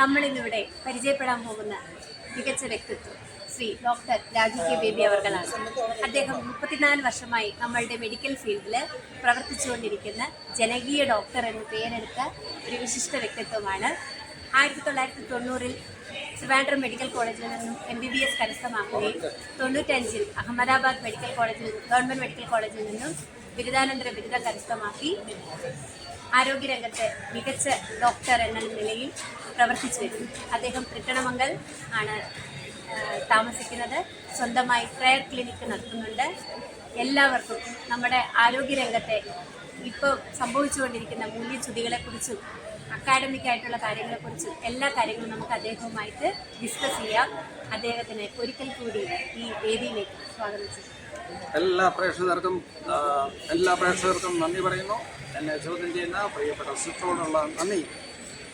നമ്മളിന്നിവിടെ പരിചയപ്പെടാൻ പോകുന്ന മികച്ച വ്യക്തിത്വം ശ്രീ ഡോക്ടർ രാജു കെ ബേബി അവർകളാണ്. അദ്ദേഹം മുപ്പത്തിനാല് വർഷമായി നമ്മളുടെ മെഡിക്കൽ ഫീൽഡിൽ പ്രവർത്തിച്ചുകൊണ്ടിരിക്കുന്ന ജനകീയ ഡോക്ടർ എന്ന് പേരെടുത്ത ഒരു വിശിഷ്ട വ്യക്തിത്വമാണ്. ആയിരത്തി തൊള്ളായിരത്തി തൊണ്ണൂറിൽ ട്രിവാൻഡ്രം മെഡിക്കൽ കോളേജിൽ നിന്നും എം ബി ബി എസ് കരസ്ഥമാക്കുകയും തൊണ്ണൂറ്റഞ്ചിൽ അഹമ്മദാബാദ് മെഡിക്കൽ കോളേജിൽ ഗവൺമെന്റ് മെഡിക്കൽ കോളേജിൽ നിന്നും ബിരുദാനന്തര ബിരുദം കരസ്ഥമാക്കി. ആരോഗ്യരംഗത്ത് മികച്ച ഡോക്ടർ എന്ന നിലയിൽ പ്രവർത്തിച്ചു വരുന്നു. അദ്ദേഹം തൃക്കണമംഗൽ ആണ് താമസിക്കുന്നത്. സ്വന്തമായി പ്രയർ ക്ലിനിക്ക് നടത്തുന്നുണ്ട്. എല്ലാവർക്കും നമ്മുടെ ആരോഗ്യരംഗത്തെ ഇപ്പോൾ സംഭവിച്ചുകൊണ്ടിരിക്കുന്ന മൂല്യച്യുതികളെക്കുറിച്ചും അക്കാഡമിക് ആയിട്ടുള്ള കാര്യങ്ങളെക്കുറിച്ചും എല്ലാ കാര്യങ്ങളും നമുക്ക് അദ്ദേഹവുമായിട്ട് ഡിസ്കസ് ചെയ്യാം. അദ്ദേഹത്തിന് ഒരിക്കൽ കൂടി ഈ വേദിയിലേക്ക് സ്വാഗതം ചെയ്യും എല്ലാ പ്രേക്ഷകർക്കും എല്ലാ പ്രേക്ഷകർക്കും നന്ദി പറയുന്നു. എന്നെ ചോദ്യം ചെയ്യുന്ന പ്രിയപ്പെട്ട സിസ്റ്ററോടുള്ള നന്ദി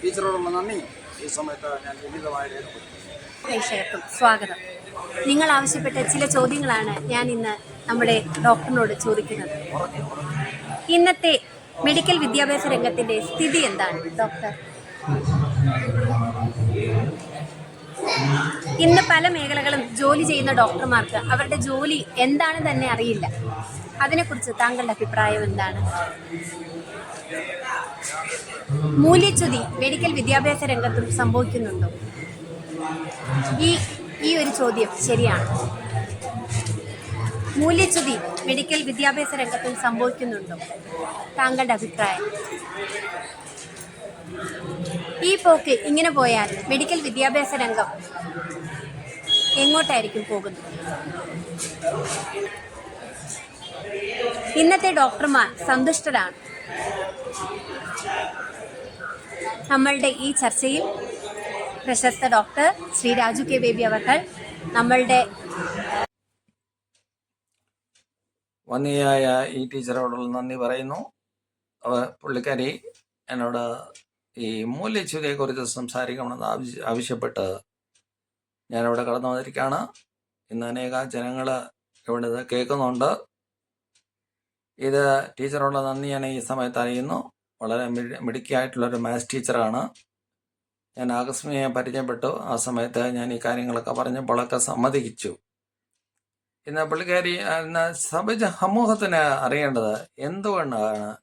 ടീച്ചറോടുള്ള നന്ദി. ഈ സമയത്ത് ഞാൻ വിനീതമായി പ്രേക്ഷകർക്കും സ്വാഗതം. നിങ്ങൾ ആവശ്യപ്പെട്ട ചില ചോദ്യങ്ങളാണ് ഞാൻ ഇന്ന് നമ്മുടെ ഡോക്ടറിനോട് ചോദിക്കുന്നത്. ഇന്നത്തെ മെഡിക്കൽ വിദ്യാഭ്യാസ രംഗത്തിന്റെ സ്ഥിതി എന്താണ് ഡോക്ടർ? ഇന്ന് പല മേഖലകളും ജോലി ചെയ്യുന്ന ഡോക്ടർമാർക്ക് അവരുടെ ജോലി എന്താണ് തന്നെ അറിയില്ല. അതിനെക്കുറിച്ച് താങ്കളുടെ അഭിപ്രായം എന്താണ്? മൂല്യച്യുതി മെഡിക്കൽ വിദ്യാഭ്യാസ രംഗത്തും സംഭവിക്കുന്നുണ്ടോ? ഈ ഈ ഒരു ചോദ്യം ശരിയാണ്. മൂല്യച്യുതി മെഡിക്കൽ വിദ്യാഭ്യാസ രംഗത്തും സംഭവിക്കുന്നുണ്ടോ? താങ്കളുടെ അഭിപ്രായം. ഈ പോക്ക് ഇങ്ങനെ പോയാൽ മെഡിക്കൽ വിദ്യാഭ്യാസ രംഗം എങ്ങോട്ടായിരിക്കും പോകുന്നത്? ഇന്നത്തെ ഡോക്ടർമാർ സന്തുഷ്ടരാണ്. നമ്മളുടെ ഈ ചർച്ചയിൽ പ്രശസ്ത ഡോക്ടർ ശ്രീ രാജു കെ ബേബി അവർ നമ്മളുടെ വന്നിയായ ഈ ടീച്ചറോടുള്ള നന്ദി പറയുന്നു. പുള്ളിക്കാരി എന്നോട് ഈ മൂല്യച്യുതയെക്കുറിച്ച് സംസാരിക്കണമെന്ന് ആവശ്യ ആവശ്യപ്പെട്ട് ഞാനിവിടെ കടന്നു വന്നിരിക്കുകയാണ്. ഇന്ന് അനേക ജനങ്ങൾ ഇവിടെ കേൾക്കുന്നുണ്ട്. ഇത് ടീച്ചറോട് നന്ദി ഞാൻ ഈ സമയത്ത് അറിയുന്നു. വളരെ മിടി- മിടുക്കിയായിട്ടുള്ളൊരു മാത്സ് ടീച്ചറാണ് ഞാൻ ആകസ്മികമായി പരിചയപ്പെട്ടു. ആ സമയത്ത് ഞാൻ ഈ കാര്യങ്ങളൊക്കെ പറഞ്ഞപ്പോഴൊക്കെ സമ്മതിച്ചു. ഇന്ന് പുള്ളിക്കാരി ഇന്ന് സഭ സമൂഹത്തിന് അറിയേണ്ടത് എന്തുകൊണ്ടാണ്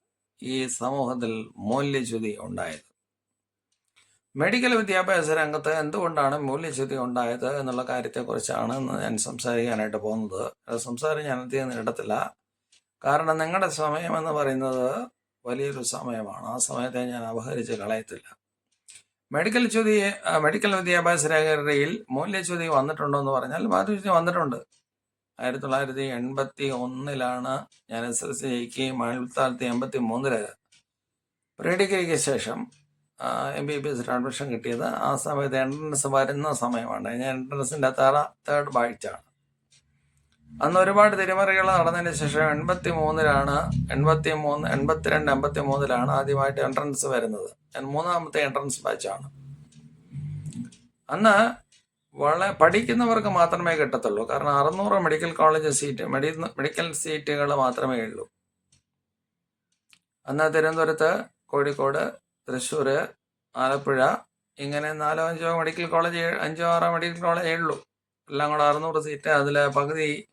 ഈ സമൂഹത്തിൽ മൂല്യച്യുതി ഉണ്ടായത്? മെഡിക്കൽ വിദ്യാഭ്യാസ രംഗത്ത് എന്തുകൊണ്ടാണ് മൂല്യച്യുതി ഉണ്ടായത് എന്നുള്ള കാര്യത്തെക്കുറിച്ചാണ് ഞാൻ സംസാരിക്കാനായിട്ട് പോകുന്നത്. സംസാരം ഞാൻ അധികം നീട്ടത്തില്ല കാരണം നിങ്ങളുടെ സമയം എന്ന് പറയുന്നത് വലിയൊരു സമയമാണ്. ആ സമയത്തെ ഞാൻ അപഹരിച്ച് കളയത്തില്ല. മെഡിക്കൽ ചുതി മെഡിക്കൽ വിദ്യാഭ്യാസ രേഖയിൽ മൂല്യച്യുതി വന്നിട്ടുണ്ടോ എന്ന് പറഞ്ഞാൽ മൂല്യച്യുതി വന്നിട്ടുണ്ട്. ആയിരത്തി തൊള്ളായിരത്തി എൺപത്തി ഒന്നിലാണ് ഞാൻ എസ് എൽ സി ജയിക്കുകയും ആയിരത്തി തൊള്ളായിരത്തി എൺപത്തി മൂന്നിൽ പ്രീ ഡിഗ്രിക്ക് ശേഷം എം ബി ബി എസിന് അഡ്മിഷൻ കിട്ടിയത്. ആ സമയത്ത് എൻട്രൻസ് വരുന്ന സമയമാണ്. ഞാൻ എൻട്രൻസിന്റെ തറ തേർഡ് ബാച്ചാണ് അന്ന് ഒരുപാട് തിരിമറികൾ നടന്നതിന് ശേഷം എൺപത്തി മൂന്നിലാണ് എൺപത്തി മൂന്ന് എൺപത്തിരണ്ട് എൺപത്തി മൂന്നിലാണ് ആദ്യമായിട്ട് എൻട്രൻസ് വരുന്നത്. മൂന്നാമത്തെ എൻട്രൻസ് ബാച്ചാണ് അന്ന് വളരെ പഠിക്കുന്നവർക്ക് മാത്രമേ കിട്ടത്തുള്ളൂ. കാരണം അറുന്നൂറ് മെഡിക്കൽ കോളേജ് സീറ്റ് മെഡി മെഡിക്കൽ സീറ്റുകൾ മാത്രമേ ഉള്ളൂ. അന്ന് തിരുവനന്തപുരത്ത് കോഴിക്കോട് തൃശ്ശൂർ ആലപ്പുഴ ഇങ്ങനെ നാലോ അഞ്ചോ മെഡിക്കൽ കോളേജ് അഞ്ചോ ആറോ മെഡിക്കൽ കോളേജേ ഉള്ളൂ. എല്ലാം കൂടെ അറുന്നൂറ് സീറ്റ് അതിൽ പകുതി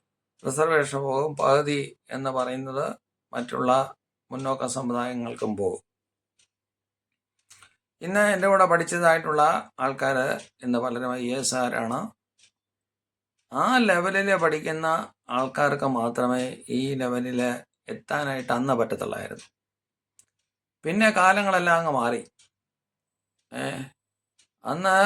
റിസർവേഷൻ പോകും പകുതി എന്ന് പറയുന്നത് മറ്റുള്ള മുന്നോക്ക സമുദായങ്ങൾക്കും പോകും. ഇന്ന് എന്റെ കൂടെ പഠിച്ചതായിട്ടുള്ള ആൾക്കാർ ഇന്ന് പലരും ഐ എസ് ആരാണ് ആ ലെവലിൽ പഠിക്കുന്ന ആൾക്കാർക്ക് മാത്രമേ ഈ ലെവലിൽ എത്താനായിട്ട് അന്ന് പറ്റത്തുള്ളായിരുന്നു. പിന്നെ കാലങ്ങളെല്ലാം അങ്ങ് മാറി. അന്ന്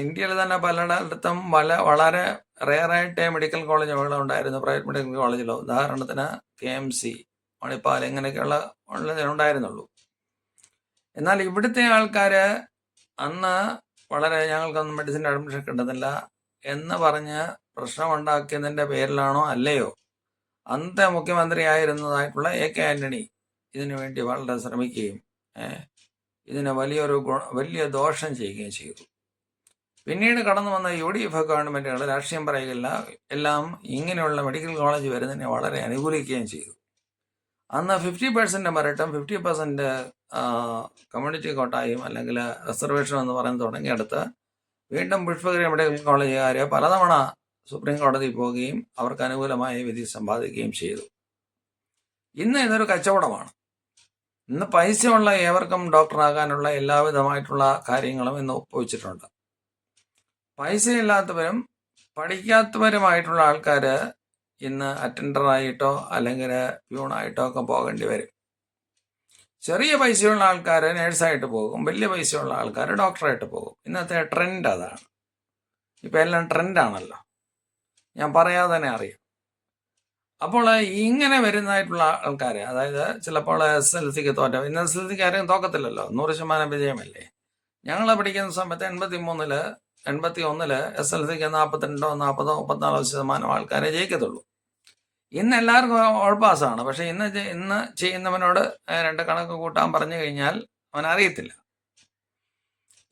ഇന്ത്യയിൽ തന്നെ പലയിടത്തും പല വളരെ റെയറായിട്ട് മെഡിക്കൽ കോളേജ് അവിടെ ഉണ്ടായിരുന്നു പ്രൈവറ്റ് മെഡിക്കൽ കോളേജിലോ ഉദാഹരണത്തിന് കെ എം സി മണിപ്പാൽ ഇങ്ങനെയൊക്കെയുള്ള ഉണ്ടായിരുന്നുള്ളൂ. എന്നാൽ ഇവിടുത്തെ ആൾക്കാർ അന്ന് വളരെ ഞങ്ങൾക്കൊന്നും മെഡിസിൻ അഡ്മിഷൻ കിട്ടുന്നില്ല എന്ന് പറഞ്ഞ് പ്രശ്നമുണ്ടാക്കിയതിന്റെ പേരിലാണോ അല്ലയോ? അന്നത്തെ മുഖ്യമന്ത്രിയായിരുന്നതായിട്ടുള്ള എ കെ ആന്റണി ഇതിനു വേണ്ടി വളരെ ശ്രമിക്കുകയും ഇതിനെ വലിയൊരു വലിയ ദോഷം ചെയ്യുകയും ചെയ്തു. പിന്നീട് കടന്നു വന്ന യു ഡി എഫ് ഗവൺമെന്റുകൾ രാഷ്ട്രീയം പറയുകയില്ല. എല്ലാം ഇങ്ങനെയുള്ള മെഡിക്കൽ കോളേജ് വരുന്നതിനെ വളരെ അനുകൂലിക്കുകയും ചെയ്തു. അന്ന് ഫിഫ്റ്റി പെർസെന്റ് മരട്ടം ഫിഫ്റ്റി പെർസെന്റ് കമ്മ്യൂണിറ്റി കോട്ടായും അല്ലെങ്കിൽ റിസർവേഷൻ എന്ന് പറയുന്നത് തുടങ്ങിയെടുത്ത് വീണ്ടും പുഷ്പഗിരി മെഡിക്കൽ കോളേജുകാർ പലതവണ സുപ്രീം കോടതി പോവുകയും അവർക്ക് അനുകൂലമായ വിധി സമ്പാദിക്കുകയും ചെയ്തു. ഇന്ന് ഇതൊരു കച്ചവടമാണ്. ഇന്ന് പൈസയുള്ള ഏവർക്കും ഡോക്ടറാകാനുള്ള എല്ലാവിധമായിട്ടുള്ള കാര്യങ്ങളും ഇന്ന് ഒപ്പുവെച്ചിട്ടുണ്ട്. പൈസയില്ലാത്തവരും പഠിക്കാത്തവരുമായിട്ടുള്ള ആൾക്കാർ ഇന്ന് അറ്റൻഡറായിട്ടോ അല്ലെങ്കിൽ പ്യൂണായിട്ടോ ഒക്കെ പോകേണ്ടി വരും. ചെറിയ പൈസയുള്ള ആൾക്കാർ നേഴ്സായിട്ട് പോകും വലിയ പൈസയുള്ള ആൾക്കാർ ഡോക്ടറായിട്ട് പോകും. ഇന്നത്തെ ട്രെൻഡ് അതാണ്. ഇപ്പം എല്ലാം ട്രെൻഡാണല്ലോ ഞാൻ പറയാതെ തന്നെ അറിയാം. അപ്പോൾ ഇങ്ങനെ വരുന്നതായിട്ടുള്ള ആൾക്കാർ അതായത് ചിലപ്പോൾ എസ് എൽ സിക്ക് തോറ്റ ഇന്ന് എസ് എൽ സിക്ക് ആരും തോക്കത്തില്ലല്ലോ. നൂറ് ശതമാനം വിജയമല്ലേ? ഞങ്ങളെ പഠിക്കുന്ന സമയത്ത് എൺപത്തി മൂന്നിൽ എൺപത്തി ഒന്നിൽ എസ് എൽ സിക്ക് നാൽപ്പത്തിരണ്ടോ നാൽപ്പതോ മുപ്പത്തിനാലോ ശതമാനം ആൾക്കാരെ ജയിക്കത്തുള്ളൂ. ഇന്ന് എല്ലാവർക്കും ഓൾ പാസ്സാണ് പക്ഷെ ഇന്ന് ഇന്ന് ചെയ്യുന്നവനോട് രണ്ട് കണക്ക് കൂട്ടാൻ പറഞ്ഞു കഴിഞ്ഞാൽ അവൻ അറിയത്തില്ല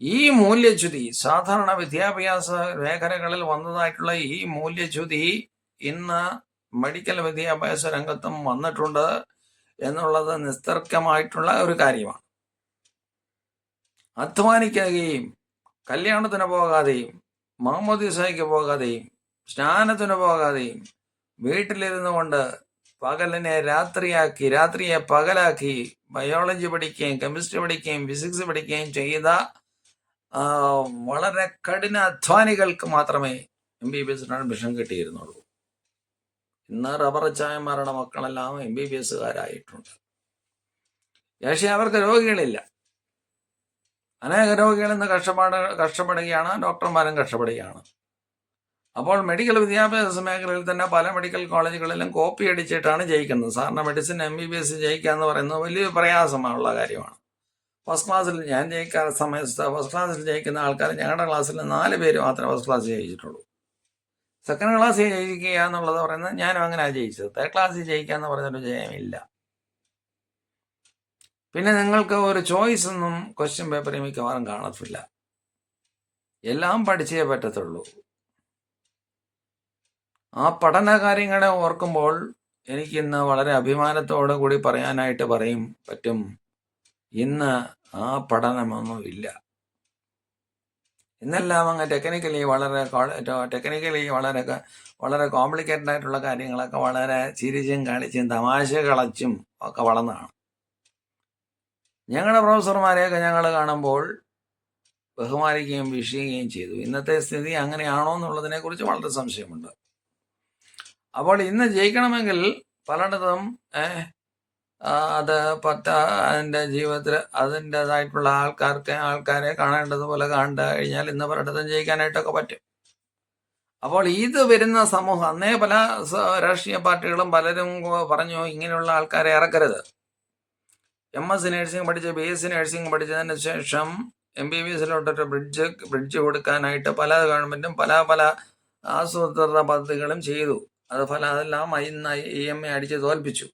ഈ മൂല്യച്യുതി സാധാരണ വിദ്യാഭ്യാസ മേഖലകളിൽ വന്നതായിട്ടുള്ള ഈ മൂല്യച്യുതി ഇന്ന് മെഡിക്കൽ വിദ്യാഭ്യാസ രംഗത്തും വന്നിട്ടുണ്ട് എന്നുള്ളത് നിസ്തർക്കമായിട്ടുള്ള ഒരു കാര്യമാണ്. അധ്വാനിക്കുകയും കല്യാണത്തിന് പോകാതെയും മാമോദിസയ്ക്ക് പോകാതെയും സ്നാനത്തിന് പോകാതെയും വീട്ടിലിരുന്നു കൊണ്ട് പകലിനെ രാത്രിയാക്കി രാത്രിയെ പകലാക്കി ബയോളജി പഠിക്കുകയും കെമിസ്ട്രി പഠിക്കുകയും ഫിസിക്സ് പഠിക്കുകയും ചെയ്ത വളരെ കഠിന അധ്വാനികൾക്ക് മാത്രമേ എം ബി ബി എസിന് അഡ്മിഷൻ കിട്ടിയിരുന്നുള്ളൂ. ഇന്ന് റബ്ബർ ചായന്മാരുടെ മക്കളെല്ലാം എം ബി ബി എസുകാരായിട്ടുണ്ട് പക്ഷേ അവർക്ക് രോഗികളില്ല. അനേക രോഗികൾ ഇന്ന് കഷ്ടപ്പാട് കഷ്ടപ്പെടുകയാണ് ഡോക്ടർമാരും കഷ്ടപ്പെടുകയാണ്. അപ്പോൾ മെഡിക്കൽ വിദ്യാഭ്യാസ മേഖലയിൽ തന്നെ പല മെഡിക്കൽ കോളേജുകളിലും കോപ്പി അടിച്ചിട്ടാണ് ജയിക്കുന്നത്. സാറിന് medicine M B B S ജയിക്കുക എന്ന് പറയുന്നത് വലിയ പ്രയാസമുള്ള കാര്യമാണ്. ഫസ്റ്റ് ക്ലാസ്സിൽ ഞാൻ ജയിക്കാത്ത സമയത്ത് ഫസ്റ്റ് ക്ലാസ്സിൽ ജയിക്കുന്ന ആൾക്കാർ ഞങ്ങളുടെ ക്ലാസ്സിൽ നാല് പേര് മാത്രമേ ഫസ്റ്റ് ക്ലാസ് ജയിച്ചിട്ടുള്ളൂ. സെക്കൻഡ് ക്ലാസ്സിൽ ജയിക്കുക എന്നുള്ളത് പറയുന്നത് ഞാനും അങ്ങനെ ജയിച്ചത്. തേർഡ് ക്ലാസ്സിൽ ജയിക്കുക എന്ന് പറഞ്ഞൊരു ജയമില്ല. പിന്നെ നിങ്ങൾക്ക് ഒരു ചോയ്സ് ഒന്നും ക്വസ്റ്റ്യൻ പേപ്പറിൽ മിക്കവാറും കാണത്തില്ല. എല്ലാം പഠിച്ചേ പറ്റത്തുള്ളൂ. ആ പഠന കാര്യങ്ങളെ ഓർക്കുമ്പോൾ എനിക്കിന്ന് വളരെ അഭിമാനത്തോടു കൂടി പറയാനായിട്ട് പറയും പറ്റും. ഇന്ന് ആ പഠനമൊന്നും ഇല്ല. ഇന്നെല്ലാം അങ്ങ് ടെക്നിക്കലി വളരെ ടെക്നിക്കലി വളരെ വളരെ കോംപ്ലിക്കേറ്റഡ് ആയിട്ടുള്ള കാര്യങ്ങളൊക്കെ വളരെ ചിരിച്ചും കളിച്ചും തമാശ കളച്ചും ഒക്കെ വളർന്നതാണ്. ഞങ്ങളുടെ പ്രൊഫസർമാരെയൊക്കെ ഞങ്ങൾ കാണുമ്പോൾ ബഹുമാനിക്കുകയും വീക്ഷിക്കുകയും ചെയ്തു. ഇന്നത്തെ സ്ഥിതി അങ്ങനെയാണോ എന്നുള്ളതിനെ കുറിച്ച് വളരെ സംശയമുണ്ട്. അപ്പോൾ ഇന്ന് ജയിക്കണമെങ്കിൽ പലയിടത്തും അത് പറ്റ അതിന്റെ ജീവിതത്തിൽ അതിന്റെതായിട്ടുള്ള ആൾക്കാർക്ക് ആൾക്കാരെ കാണേണ്ടതുപോലെ കണ്ടു കഴിഞ്ഞാൽ ഇന്ന് പലയിടത്തും ജയിക്കാനായിട്ടൊക്കെ പറ്റും. അപ്പോൾ ഇത് വരുന്ന സമൂഹം അന്നേ പല രാഷ്ട്രീയ പാർട്ടികളും പലരും പറഞ്ഞു ഇങ്ങനെയുള്ള ആൾക്കാരെ ഇറക്കരുത്. എം എസ് നഴ്സിംഗ് പഠിച്ച് ബി എസ് സി നഴ്സിംഗ് പഠിച്ചതിന് ശേഷം എം ബി ബി എസിലോട്ടൊരു ബ്രിഡ്ജ് ബ്രിഡ്ജ് കൊടുക്കാനായിട്ട് പല ഗവൺമെന്റും പല പല ആസൂത്രിത പദ്ധതികളും ചെയ്തു. അത് ഫല അതെല്ലാം ഇന്ന് ഇ എം എ അടിച്ച് തോൽപ്പിച്ചു.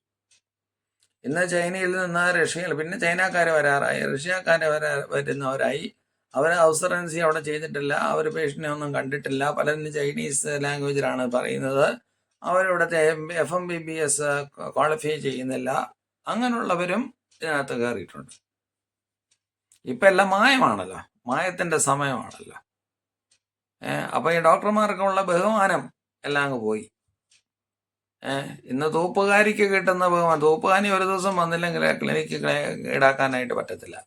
ഇന്ന് ചൈനയിൽ നിന്ന് റഷ്യയിൽ പിന്നെ ചൈനക്കാർ വരാറായി. റഷ്യക്കാർ വരാ വരുന്നവരായി. അവർ ഔസറൻസി അവിടെ ചെയ്തിട്ടില്ല. അവർ പേഷ്യനെ ഒന്നും കണ്ടിട്ടില്ല. പലരും ചൈനീസ് ലാംഗ്വേജിലാണ് പറയുന്നത്. അവരിവിടുത്തെ F M B B S qualify ചെയ്യുന്നില്ല. അങ്ങനെയുള്ളവരും ഇതിനകത്ത് കയറിയിട്ടുണ്ട്. ഇപ്പം എല്ലാം മായമാണല്ലോ. മായത്തിന്റെ സമയമാണല്ലോ. ഏഹ് അപ്പൊ ഈ ഡോക്ടർമാർക്കുള്ള ബഹുമാനം എല്ലാം അങ്ങ് പോയി. ഏഹ് ഇന്ന് തൂപ്പുകാരിക്ക് കിട്ടുന്ന ബഹുമാനം. തൂപ്പുകാരി ഒരു ദിവസം വന്നില്ലെങ്കിൽ ക്ലിനിക്ക് ഈടാക്കാനായിട്ട് പറ്റത്തില്ല.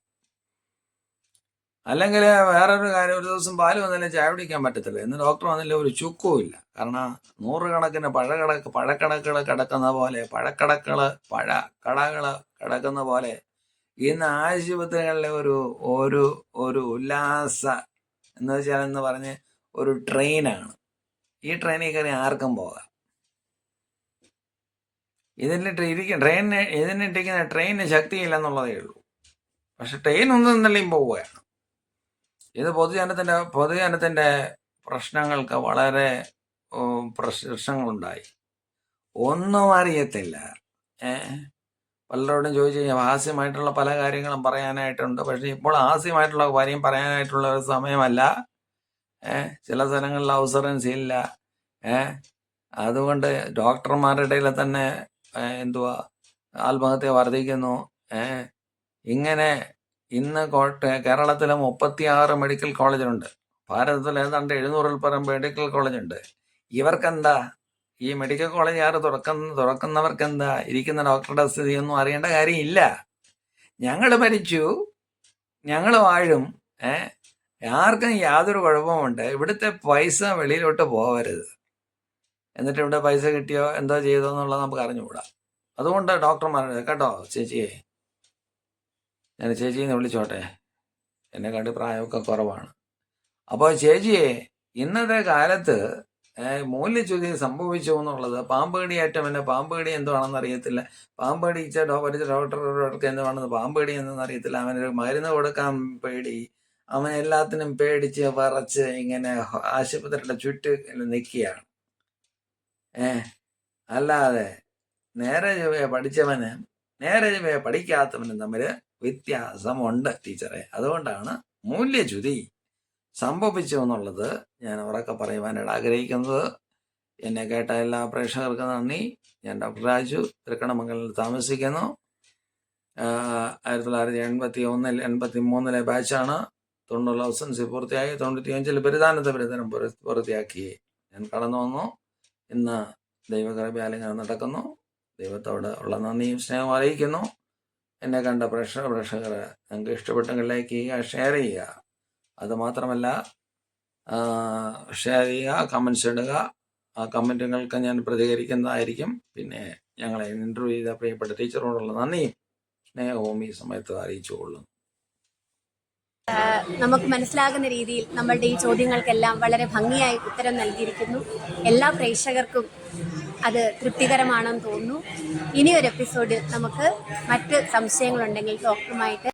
അല്ലെങ്കിൽ വേറൊരു കാര്യം ഒരു ദിവസം പാൽ വന്നില്ല ചായ പിടിക്കാൻ പറ്റത്തില്ല. ഇന്ന് ഡോക്ടർ വന്നില്ല ഒരു ചുക്കും ഇല്ല. കാരണം നൂറുകണക്കിന് പഴകടക്ക് പഴക്കടക്കുകൾ കിടക്കുന്ന പോലെ പഴക്കടക്കൾ പഴ കടകൾ കിടക്കുന്ന പോലെ ഇന്ന് ആശുപത്രികളിലെ ഒരു ഒരു ഒരു ഉല്ലാസ എന്ന് വെച്ചാൽ എന്ന് പറഞ്ഞ് ഒരു ട്രെയിനാണ്. ഈ ട്രെയിനിൽ കയറി ആർക്കും പോകാം. ഇതിലിട്ട് ഇരിക്കും ട്രെയിനിന് ഇതിനിട്ടിരിക്കുന്ന ട്രെയിനിന് ശക്തിയില്ലെന്നുള്ളതേ ഉള്ളൂ. പക്ഷെ ട്രെയിൻ ഒന്നും നിലയും പോവുകയാണ്. ഇത് പൊതുജനത്തിന്റെ പൊതുജനത്തിന്റെ പ്രശ്നങ്ങൾക്ക് വളരെ പ്രശ്നങ്ങളുണ്ടായി. ഒന്നും അറിയത്തില്ല. ഏഹ് പലരോടും ചോദിച്ചു കഴിഞ്ഞാൽ ഹാസ്യമായിട്ടുള്ള പല കാര്യങ്ങളും പറയാനായിട്ടുണ്ട്. പക്ഷെ ഇപ്പോൾ ഹാസ്യമായിട്ടുള്ള കാര്യം പറയാനായിട്ടുള്ള ഒരു സമയമല്ല. ഏഹ് ചില സ്ഥലങ്ങളിൽ ഔസറൻസ് ഇല്ല. ഏഹ് അതുകൊണ്ട് ഡോക്ടർമാരുടെ ഇടയിൽ തന്നെ എന്തുവാ ആത്മഹത്യ വർദ്ധിക്കുന്നു. ഏഹ് ഇങ്ങനെ ഇന്ന് കോട്ട കേരളത്തിലെ മുപ്പത്തിയാറ് മെഡിക്കൽ കോളേജുണ്ട് ഭാരതത്തിൽ ഏതാണ്ട് എഴുന്നൂറിൽ പരം മെഡിക്കൽ കോളേജുണ്ട്. ഇവർക്കെന്താ ഈ മെഡിക്കൽ കോളേജ് ആറ് തുറക്കുന്ന തുറക്കുന്നവർക്കെന്താ ഇരിക്കുന്ന ഡോക്ടറുടെ സ്ഥിതിയൊന്നും അറിയേണ്ട കാര്യമില്ല. ഞങ്ങൾ മരിച്ചു. ഞങ്ങൾ വാഴും. ഏ? ആർക്കും യാതൊരു കുഴപ്പമുണ്ട് ഇവിടുത്തെ പൈസ വെളിയിലോട്ട് പോകരുത് എന്നിട്ട് ഇവിടെ പൈസ കിട്ടിയോ? എന്തോ ചെയ്തോ എന്നുള്ളത് നമുക്ക് അറിഞ്ഞുകൂടാ. അതുകൊണ്ട് ഡോക്ടർമാർ കേട്ടോ ചേച്ചിയെ ഞാൻ ചേച്ചിന്ന് വിളിച്ചോട്ടെ. എന്നെ കണ്ടി പ്രായമൊക്കെ കുറവാണ്. അപ്പോൾ ചേച്ചിയെ ഇന്നത്തെ കാലത്ത് ഏഹ്, ചോദ്യം സംഭവിച്ചു എന്നുള്ളത്? പാമ്പ് പാമ്പേടിയേറ്റം എന്നെ കടി എന്താണെന്ന് അറിയത്തില്ല. പാമ്പ് കടിച്ച പഠിച്ച ഡോക്ടർക്ക് എന്താണെന്ന് കടി എന്താണെന്ന് അറിയത്തില്ല. അവനൊരു മരുന്ന് കൊടുക്കാൻ പേടി. അവൻ എല്ലാത്തിനും പേടിച്ച് പറച്ച് ഇങ്ങനെ ആശുപത്രിയുടെ ചുറ്റ് നിൽക്കുകയാണ് ഏ അല്ലാതെ നേരെ ചൊവ്വയെ പഠിച്ചവന് നേരെ ചൊവ്വയെ പഠിക്കാത്തവനും തമ്മിൽ വ്യത്യാസമുണ്ട് ടീച്ചറെ. അതുകൊണ്ടാണ് മൂല്യച്യുതി സംഭവിച്ചു എന്നുള്ളത് ഞാൻ ഉറക്കെ പറയുവാനായിട്ട് ആഗ്രഹിക്കുന്നത്. എന്നെ കേട്ട എല്ലാ പ്രേക്ഷകർക്കും നന്ദി. ഞാൻ ഡോക്ടർ രാജു തൃക്കണമംഗലിൽ താമസിക്കുന്നു. ആയിരത്തി തൊള്ളായിരത്തി എൺപത്തി ഒന്നിൽ എൺപത്തി മൂന്നിലെ ബാച്ചാണ്. തൊണ്ണൂറ് ലൗസൻസ് പൂർത്തിയായി. തൊണ്ണൂറ്റിയഞ്ചിൽ ബിരുദാനന്ദ ബിരുദനം പൂർ- പൂർത്തിയാക്കി. ഞാൻ കടന്നു വന്നു. ഇന്ന് ദൈവകൃപയാലിങ്ങനെ നടക്കുന്നു. ദൈവത്തോട് ഉള്ള നന്ദിയും സ്നേഹവും അറിയിക്കുന്നു. എന്നെ കണ്ട പ്രേക്ഷക പ്രേക്ഷകർ നിങ്ങൾക്ക് ഇഷ്ടപ്പെട്ടെങ്കിൽ ലൈക്ക് ചെയ്യുക ഷെയർ ചെയ്യുക. അതുമാത്രമല്ല ഷെയർ ചെയ്യുക കമൻസ് ഇടുക. ആ കമന്റുകൾക്ക് ഞാൻ പ്രതികരിക്കുന്നതായിരിക്കും. പിന്നെ ഞങ്ങളെ ഇന്റർവ്യൂ ചെയ്ത പ്രിയപ്പെട്ട ടീച്ചറോടുള്ള നന്ദിയും സ്നേഹവും ഈ സമയത്ത് അറിയിച്ചുകൊള്ളുന്നു നമുക്ക് മനസ്സിലാകുന്ന രീതിയിൽ നമ്മളുടെ ഈ ചോദ്യങ്ങൾക്കെല്ലാം വളരെ ഭംഗിയായി ഉത്തരം നൽകിയിരിക്കുന്നു. എല്ലാ പ്രേക്ഷകർക്കും അത് തൃപ്തികരമാണെന്ന് തോന്നുന്നു. ഇനിയൊരു എപ്പിസോഡിൽ നമുക്ക് മറ്റ് സംശയങ്ങളുണ്ടെങ്കിൽ ഡോക്ടറുമായിട്ട്